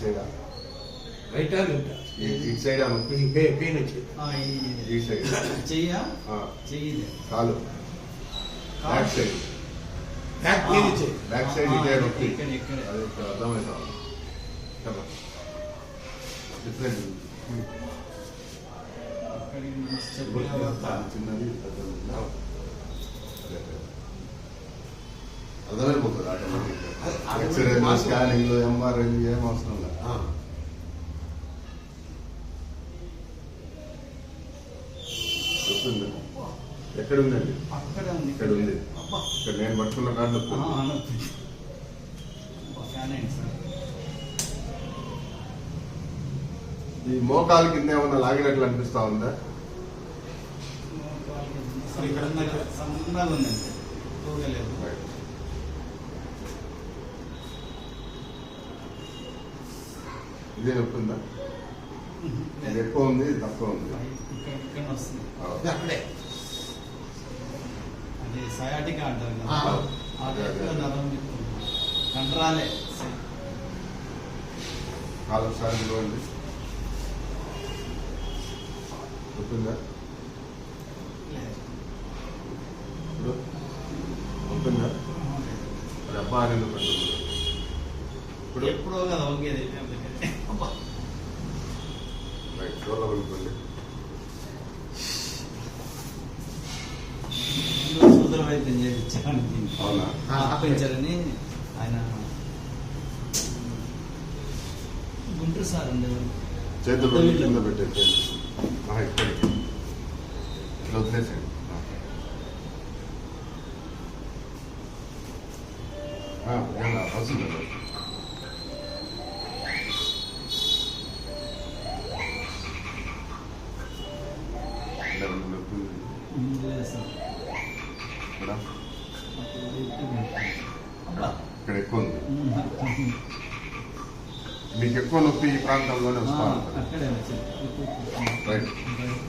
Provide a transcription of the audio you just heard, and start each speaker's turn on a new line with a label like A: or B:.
A: సైడా
B: రైటా
A: ఈ సైడ్
B: పెయిన్ వచ్చేది
C: ఆ, ఈ-
A: సైడ్
C: చెయ్యా? చెయ్యి.
A: కాలు.
B: Back side
A: back back
C: side
A: ఇదే నొప్పి. అది అర్థమవుతా డిఫరెంట్ చిన్నది పెద్దది ఉందా? అదే, అదే. అర్థమైపోతుంది ఆటోమేటిక్గా ఎంఆర్ఐలు ఏం అవసరం లేదు. ఎక్కడ ఉందండి ఇక్కడ ఉంది. ఇక్కడ నేను పట్టుకున్న కార్డు ఈ మోకాలు కింద ఏమన్నా లాగినట్లు అనిపిస్తా ఉందా?
C: సన్నగా సన్నగా ఉందండి.
A: ఇదే నొప్పి ఉందా ఇది ఎక్కువ ఉంది ఇది తక్కువ ఉంది
C: ఇక్కడ ఇక్కడ వస్తుంది
B: ఇది అక్కడే
C: అది సయాటిక్ అంటారు
B: ఆ,
C: కదా
B: ఆ.
C: ఆ టైప్లో నరం కండరాలే
A: కాలు ఒకసారి ఇవ్వండి నొప్పి ఉందా ఇప్పుడు నొప్పి ఉందా మరి అబ్బా అని ఎందుకు అంటున్నారు? ఇప్పుడు
C: ఎప్పుడో కదా ఒకేది ఇందులో సూదర వైద్యం చేయించాను
A: అవునా?
C: ఆపించారని ఆయన గుంటూరు సార్ ఉండేవారు.
A: చేతులు కింద ఇక్కడికి. ఇట్లా వదిలేసేయండి. ఆ, ఏం కాదు, అవసరం లేదు. ఇలా రెండు నొప్పి ఉంది.
C: ఉమ్, లేదు సార్
A: ఇక్కడ
C: అప్పుడు ఎక్కువ అబ్బా
A: ఇక్కడ ఎక్కువ ఉంది
C: ఉమ్,
A: మీకు ఎక్కువ నొప్పి ఈ ప్రాంతంలోనే
C: ఆ,
A: వస్తా ఉంటుంది
C: అక్కడే వచ్చింది
A: రైట్
C: రైట్.